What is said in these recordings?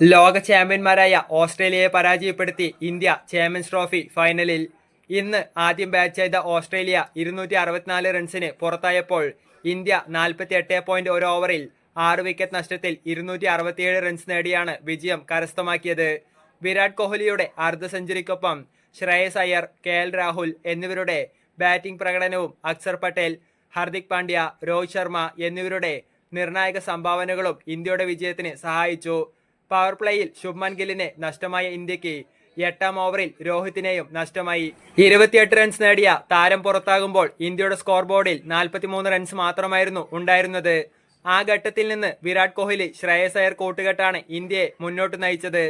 ലോക ചാമ്പ്യന്മാരായ ഓസ്ട്രേലിയയെ പരാജയപ്പെടുത്തി ഇന്ത്യ ചാമ്പ്യൻസ് ട്രോഫി ഫൈനലിൽ. ഇന്ന് ആദ്യം ബാറ്റ് ചെയ്ത ഓസ്ട്രേലിയ ഇരുന്നൂറ്റി അറുപത്തിനാല് റൺസിന് പുറത്തായപ്പോൾ ഇന്ത്യ നാൽപ്പത്തി എട്ട് പോയിന്റ് ഒരു ഓവറിൽ ആറ് വിക്കറ്റ് നഷ്ടത്തിൽ ഇരുന്നൂറ്റി അറുപത്തിയേഴ് റൺസ് നേടിയാണ് വിജയം കരസ്ഥമാക്കിയത്. വിരാട് കോഹ്ലിയുടെ അർദ്ധ സെഞ്ചുറിക്കൊപ്പം ശ്രേയസ് അയ്യർ കെ എൽ രാഹുൽ എന്നിവരുടെ ബാറ്റിംഗ് പ്രകടനവും അക്സർ പട്ടേൽ ഹർദിക് പാണ്ഡ്യ രോഹിത് ശർമ്മ എന്നിവരുടെ നിർണായക സംഭാവനകളും ഇന്ത്യയുടെ വിജയത്തിന് സഹായിച്ചു. പവർ പ്ലേയിൽ ശുഭ്മൻ ഗില്ലിനെ നഷ്ടമായ ഇന്ത്യയ്ക്ക് എട്ടാം ഓവറിൽ രോഹിത്തിനെയും നഷ്ടമായി. ഇരുപത്തിയെട്ട് റൺസ് നേടിയ താരം പുറത്താകുമ്പോൾ ഇന്ത്യയുടെ സ്കോർ ബോർഡിൽ നാൽപ്പത്തിമൂന്ന് റൺസ് മാത്രമായിരുന്നു ഉണ്ടായിരുന്നത്. ആ ഘട്ടത്തിൽ നിന്ന് വിരാട് കോഹ്ലി ശ്രേയസ് അയർ കൂട്ടുകെട്ടാണ് ഇന്ത്യയെ മുന്നോട്ട് നയിച്ചത്.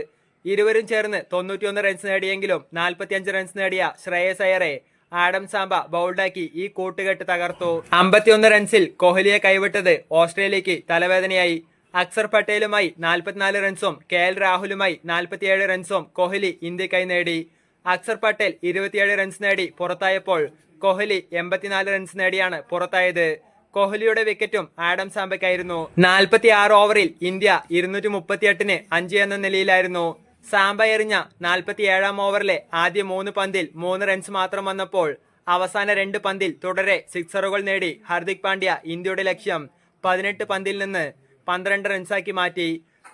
ഇരുവരും ചേർന്ന് തൊണ്ണൂറ്റിയൊന്ന് റൺസ് നേടിയെങ്കിലും നാൽപ്പത്തിയഞ്ച് റൺസ് നേടിയ ശ്രേയസ് അയറെ ആഡം സാംബ ബൗൾഡാക്കി ഈ കൂട്ടുകെട്ട് തകർത്തു. അമ്പത്തിയൊന്ന് റൺസിൽ കോഹ്ലിയെ കൈവിട്ടത് ഓസ്ട്രേലിയക്ക് തലവേദനയായി. അക്സർ പട്ടേലുമായി നാൽപ്പത്തിനാല് റൺസും കെ എൽ രാഹുലുമായി നാൽപ്പത്തിയേഴ് റൺസും കോഹ്ലി ഇന്ത്യക്കായി നേടി. അക്സർ പട്ടേൽ ഇരുപത്തിയേഴ് റൺസ് നേടി പുറത്തായപ്പോൾ കോഹ്ലി എൺപത്തിനാല് റൺസ് നേടിയാണ് പുറത്തായത്. കോഹ്ലിയുടെ വിക്കറ്റും ആഡം സാംബയ്ക്കായിരുന്നു. നാൽപ്പത്തി ആറ് ഓവറിൽ ഇന്ത്യ ഇരുന്നൂറ്റി മുപ്പത്തിയെട്ടിന് അഞ്ച് എന്ന നിലയിലായിരുന്നു. സാംബ എറിഞ്ഞ നാൽപ്പത്തിയേഴാം ഓവറിലെ ആദ്യ മൂന്ന് പന്തിൽ മൂന്ന് റൺസ് മാത്രം വന്നപ്പോൾ അവസാന രണ്ട് പന്തിൽ തുടരെ സിക്സറുകൾ നേടി ഹാർദിക് പാണ്ഡ്യ ഇന്ത്യയുടെ ലക്ഷ്യം പതിനെട്ട് പന്തിൽ നിന്ന് പന്ത്രണ്ട് റൺസാക്കി മാറ്റി.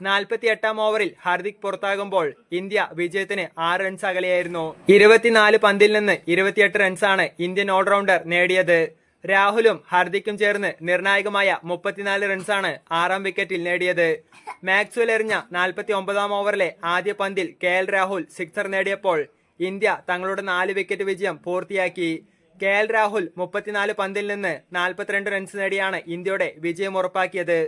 നാൽപ്പത്തി എട്ടാം ഓവറിൽ ഹാർദിക് പുറത്താകുമ്പോൾ ഇന്ത്യ വിജയത്തിന് ആറ് റൺസ് അകലെയായിരുന്നു ഇരുപത്തിനാല് പന്തിൽ നിന്ന് ഇരുപത്തിയെട്ട് റൺസാണ് ഇന്ത്യൻ ഓൾറൗണ്ടർ നേടിയത്. രാഹുലും ഹാർദിക്കും ചേർന്ന് നിർണായകമായ മുപ്പത്തിനാല് റൺസാണ് ആറാം വിക്കറ്റിൽ നേടിയത്. മാക്സ്വൽ എറിഞ്ഞ നാൽപ്പത്തി ഒമ്പതാം ഓവറിലെ ആദ്യ പന്തിൽ കെ എൽ രാഹുൽ സിക്സർ നേടിയപ്പോൾ ഇന്ത്യ തങ്ങളുടെ നാല് വിക്കറ്റ് വിജയം പൂർത്തിയാക്കി. കെ എൽ രാഹുൽ മുപ്പത്തിനാല് പന്തിൽ നിന്ന് നാൽപ്പത്തിരണ്ട് റൺസ് നേടിയാണ് ഇന്ത്യയുടെ വിജയം ഉറപ്പാക്കിയത്.